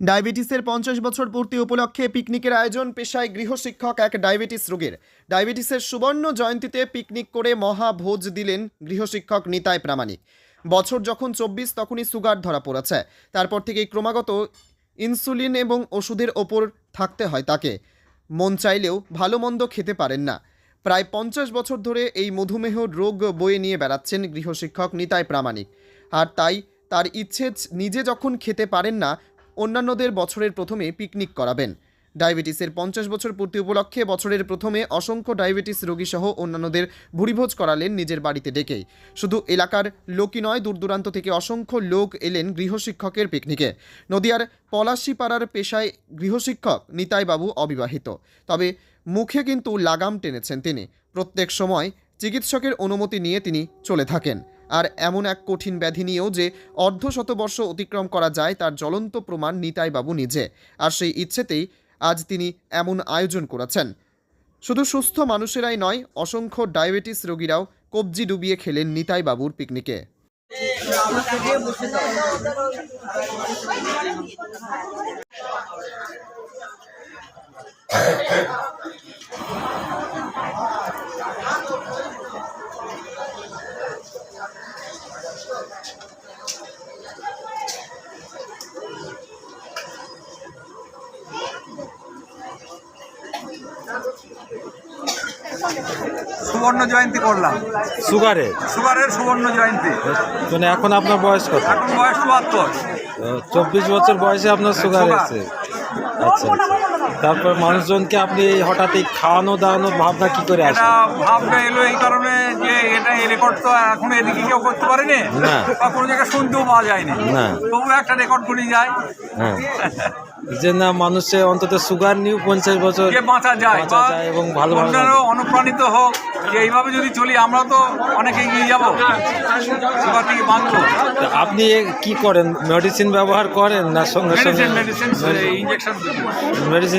ডায়াবেটিসের পঞ্চাশ বছর পূর্তি উপলক্ষে পিকনিকের আয়োজন পেশায় গৃহশিক্ষক এক ডায়াবেটিস রোগীর। ডায়াবেটিসের সুবর্ণ জয়ন্তীতে পিকনিক করে মহাভোজ দিলেন গৃহশিক্ষক নিতাই প্রামাণিক। বছর যখন চব্বিশ, তখনই সুগার ধরা পড়েছে। তারপর থেকেই ক্রমাগত ইনসুলিন এবং ওষুধের ওপর থাকতে হয় তাকে। মন চাইলেও ভালো মন্দ খেতে পারেন না। প্রায় পঞ্চাশ বছর ধরে এই মধুমেহ রোগ বয়ে নিয়ে বেড়াচ্ছেন গৃহশিক্ষক নিতাই প্রামাণিক। আর তাই তার ইচ্ছে নিজে যখন খেতে পারেন না অন্যান্যদের বছরের প্রথমে পিকনিক করাবেন। ডায়াবেটিসের পঞ্চাশ বছর পূর্তি উপলক্ষে বছরের প্রথমে অসংখ্য ডায়াবেটিস রোগী সহ অন্যান্যদের ভুরিভোজ করালেন নিজের বাড়িতে ডেকেই। শুধু এলাকার লোকই নয় দূর দূরান্ত থেকে অসংখ্য লোক এলেন গৃহশিক্ষকের পিকনিকে। নদিয়ার পলাশিপাড়ার পেশায় গৃহশিক্ষক নিতাইবাবু অবিবাহিত। তবে মুখে কিন্তু লাগাম টেনেছেন তিনি। প্রত্যেক সময় চিকিৎসকের অনুমতি নিয়ে তিনি চলে থাকেন। আর এমন এক কঠিন ব্যাধি নিয়েও যে অর্ধ শতবর্ষ অতিক্রম করা যায় তার জ্বলন্ত প্রমাণ নিতাইবাবু নিজে, আর সেই ইচ্ছেতেই আজ তিনি এমন আয়োজন করেছেন। শুধু সুস্থ মানুষেরাই নয়, অসংখ্য ডায়াবেটিস রোগীরাও কবজি ডুবিয়ে খেলেন নিতাইবাবুর পিকনিকে। সুবর্ণ জয়ন্তী করলাম। সুগারে? সুগারের সুবর্ণ জয়ন্তী। মানে এখন আপনার বয়স কত? এখন বয়স চুয়াত্তর। চব্বিশ বছর বয়সে আপনার সুগার। আছে আচ্ছা আচ্ছা। তারপর মানুষজনকে আপনি হঠাৎ এই খাওয়ানো দাওয়ানোর ভাবনা কি করে আসে? ভাবনা এলো এই কারণে যে এটা এই রেকর্ড তো এখন এদিকে কেউ করতে পারেনি না। বা কোনো জায়গায় শুনতেও পাওয়া যায়নি। না। তবু একটা রেকর্ড করে যায়। হ্যাঁ। যে না মানুষের অন্তত সুগার নিয়েও পঞ্চাশ বছর বাঁচা যায় এবং ভালো আপনারাও অনুপ্রাণিত হোক যে এইভাবে যদি চলি আমরা তো অনেক এগিয়ে যাব। সুগার থেকে বাঁচবো? আপনি কি করেন? মেডিসিন ব্যবহার করেন না সঙ্গে সঙ্গে? Medicine injection medicine